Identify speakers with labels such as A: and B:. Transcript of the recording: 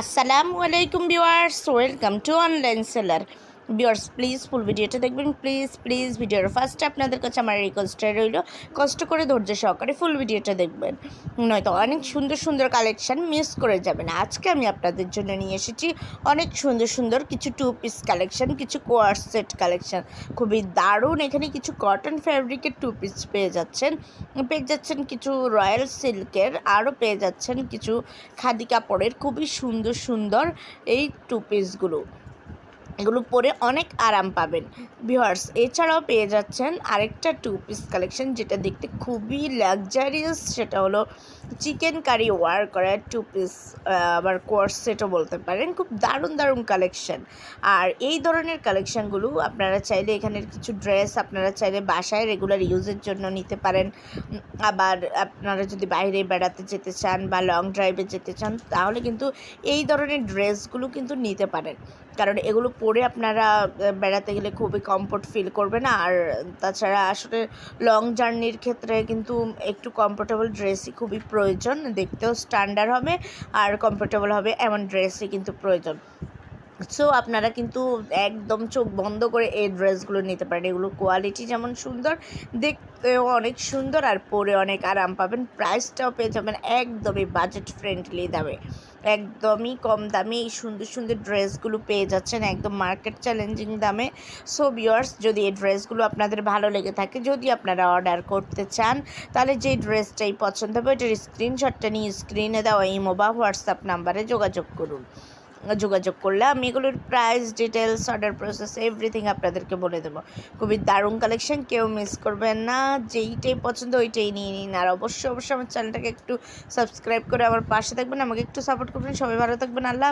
A: আসসালামু আলাইকুম viewers welcome to online seller viewers please full ভিডিওটা দেখবেন। প্লিজ প্লিজ ভিডিওর ফার্স্টে আপনাদের কাছে আমার রিকোয়েস্টটা রইল, কষ্ট করে ধৈর্য সহকারে ফুল ভিডিওটা দেখবেন। নয়তো অনেক সুন্দর সুন্দর কালেকশান মিস করে যাবেন। আজকে আমি আপনাদের জন্য নিয়ে এসেছি অনেক সুন্দর সুন্দর কিছু টু পিস কালেকশান কিছু কোয়ার সেট কালেকশান খুবই দারুণ, এখানে কিছু কটন ফ্যাব্রিকের টু পিস পেয়ে যাচ্ছেন। পেয়ে যাচ্ছেন কিছু রয়্যাল সিল্কের আরও পেয়ে যাচ্ছেন কিছু খাদি কাপড়ের। খুবই সুন্দর সুন্দর এই টু পিসগুলো এগুলো পরে অনেক আরাম পাবেন। ভিওয়ার্স এছাড়াও পেয়ে যাচ্ছেন আরেকটা টু পিস কালেকশন যেটা দেখতে খুবই লাক্সারিয়াস সেটা হলো চিকেন কারি ওয়ার করা টু পিস আবার কোর্স সেটও বলতে পারেন, খুব দারুণ দারুণ কালেকশন আর এই ধরনের কালেকশনগুলো আপনারা চাইলে এখানের কিছু ড্রেস আপনারা চাইলে বাসায় রেগুলার ইউজের জন্য নিতে পারেন। আবার আপনারা যদি বাইরে বেড়াতে যেতে চান বা লং ড্রাইভে যেতে চান, তাহলে কিন্তু এই ধরনের ড্রেসগুলো কিন্তু নিতে পারেন। কারণ এগুলো পরে আপনারা বেড়াতে গেলে খুবই কমফোর্ট ফিল করবেন। আর তাছাড়া আসলে লং জার্নির ক্ষেত্রে কিন্তু একটু কমফোর্টেবল ড্রেসই খুবই প্রয়োজন। দেখতেও স্ট্যান্ডার্ড হবে, আর কমফোর্টেবল হবে এমন ড্রেসই কিন্তু প্রয়োজন। সো আপনারা কিন্তু একদম চোখ বন্ধ করে এই ড্রেসগুলো নিতে পারেন। এগুলোর কোয়ালিটি যেমন সুন্দর, দেখতেও অনেক সুন্দর আর পরে অনেক আরাম পাবেন। প্রাইসটাও পেয়ে যাবেন একদমই বাজেট ফ্রেন্ডলি দামে। একদমই কম দামে এই সুন্দর সুন্দর ড্রেসগুলো পেয়ে যাচ্ছেন একদম মার্কেট চ্যালেঞ্জিং দামে। সো বিয়ার্স যদি এই ড্রেসগুলো আপনাদের ভালো লেগে থাকে, যদি আপনারা অর্ডার করতে চান, তাহলে যে ড্রেসটাই পছন্দ হবে ওইটার স্ক্রিনশটটা নিয়ে স্ক্রিনে দেওয়া ইমো বা হোয়াটসঅ্যাপ নাম্বারে যোগাযোগ করুন। যোগাযোগ করলে আমি এগুলোর price details order process everything আপনাদেরকে বলে দেবো। খুবই দারুণ কালেকশন কেউ মিস করবেন না। যেইটাই পছন্দ ওইটাই নিয়ে নিন। আর অবশ্যই অবশ্যই আমার চ্যানেলটাকে একটু সাবস্ক্রাইব করে আমার পাশে থাকবেন। আমাকে একটু সাপোর্ট করবেন। সবাই ভালো থাকবেন। আল্লাহ।